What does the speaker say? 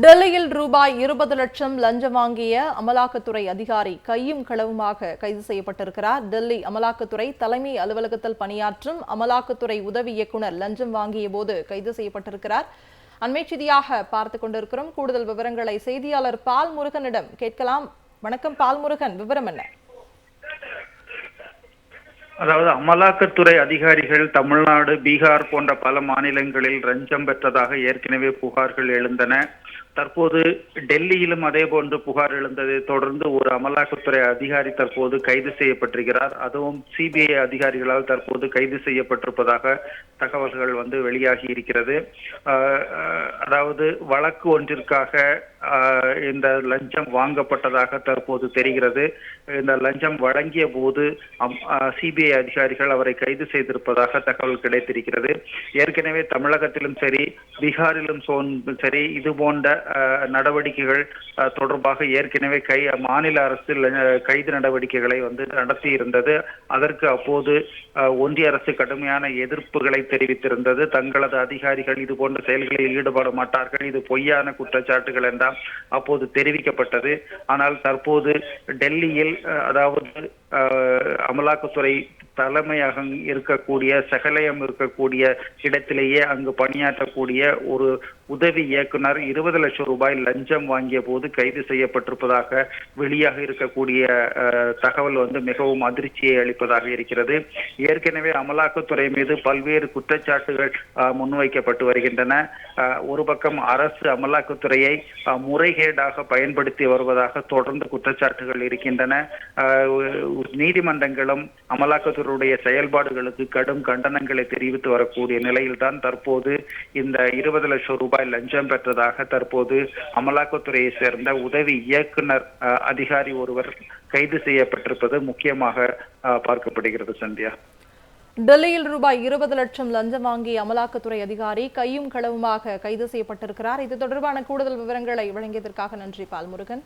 டெல்லியில் ரூபாய் இருபது லட்சம் லஞ்சம் வாங்கிய அமலாக்கத்துறை அதிகாரி கையும் களவுமாக கைது செய்யப்பட்டிருக்கிறார். டெல்லி அமலாக்கத்துறை தலைமை அலுவலகத்தில் பணியாற்றும் அமலாக்கத்துறை உதவி இயக்குனர் லஞ்சம் வாங்கிய போது கைது செய்யப்பட்டிருக்கிறார். அண்மை செய்தியாக பார்த்து கொண்டிருக்கிறோம். கூடுதல் விவரங்களை செய்தியாளர் பால் முருகனிடம் கேட்கலாம். வணக்கம் பால் முருகன் விவரம் என்ன? அதாவது அமலாக்கத்துறை அதிகாரிகள் தமிழ்நாடு பீகார் போன்ற பல மாநிலங்களில் லஞ்சம் பெற்றதாக ஏற்கனவே புகார்கள் எழுந்தன. தற்போது டெல்லியிலும் அதே போன்று புகார் எழுந்ததை. தொடர்ந்து ஒரு அமலாக்கத்துறை அதிகாரி தற்போது கைது செய்யப்பட்டிருக்கிறார். அதுவும் சிபிஐ அதிகாரிகளால் தற்போது கைது செய்யப்பட்டிருப்பதாக தகவல்கள் வந்து வெளியாகி இருக்கிறது. அதாவது வழக்கு ஒன்றிற்காக இந்த லஞ்சம் வாங்கப்பட்டதாக தற்போது தெரிகிறது. இந்த லஞ்சம் வழங்கிய போது சிபிஐ அதிகாரிகள் அவரை கைது செய்திருப்பதாக தகவல் கிடைத்திருக்கிறது. ஏற்கனவே தமிழகத்திலும் சரி பீகாரிலும் சரி இது போன்ற நடவடிக்கைகள் தொடர்பாக ஏற்கனவே கை மாநில அரசு கைது நடவடிக்கைகளை வந்து நடத்தி இருந்தது அதற்கு அப்போது ஒன்றிய அரசு கடுமையான எதிர்ப்புகளை தெரிவித்திருந்தது. தங்களது அதிகாரிகள் இது போன்ற செயல்களில் ஈடுபட மாட்டார்கள். இது பொய்யான குற்றச்சாட்டுகள் என்றால் அப்போது தெரிவிக்கப்பட்டது. ஆனால் தற்போது டெல்லியில் அதாவது அமலாக்கத்துறை தலைமையாக இருக்கக்கூடிய சகலயம் இருக்கக்கூடிய இடத்திலேயே அங்கு பணியாற்றக்கூடிய ஒரு உதவி இயக்குனர் இருபது லட்சம் ரூபாய் லஞ்சம் வாங்கிய போது கைது செய்யப்பட்டிருப்பதாக வெளியாக இருக்கக்கூடிய தகவல் வந்து மிகவும் அதிர்ச்சியை அளிப்பதாக இருக்கிறது. ஏற்கனவே அமலாக்கத்துறை மீது பல்வேறு குற்றச்சாட்டுகள் முன்வைக்கப்பட்டு வருகின்றன. ஒரு பக்கம் அரசு அமலாக்கத்துறையை முறைகேடாக பயன்படுத்தி வருவதாக தொடர்ந்து குற்றச்சாட்டுகள் இருக்கின்றன. நீதிமன்றங்களும் அமலாக்க அமலாக்கத்துறையுடைய செயல்பாடுகளுக்கு கடும் கண்டனங்களை தெரிவித்து வரக்கூடிய நிலையில்தான் தற்போது இந்த இருபது லட்சம் ரூபாய் லஞ்சம் பெற்றதாக தற்போது அமலாக்கத்துறையை சேர்ந்த உதவி இயக்குனர் அதிகாரி ஒருவர் கைது செய்யப்பட்டிருப்பது முக்கியமாக பார்க்கப்படுகிறது சந்தியா. டெல்லியில் ரூபாய் இருபது லட்சம் லஞ்சம் வாங்கிய அமலாக்கத்துறை அதிகாரி கையும் களவுமாக கைது செய்யப்பட்டிருக்கிறார். இது தொடர்பான கூடுதல் விவரங்களை வழங்கியதற்காக நன்றி பால்முருகன்.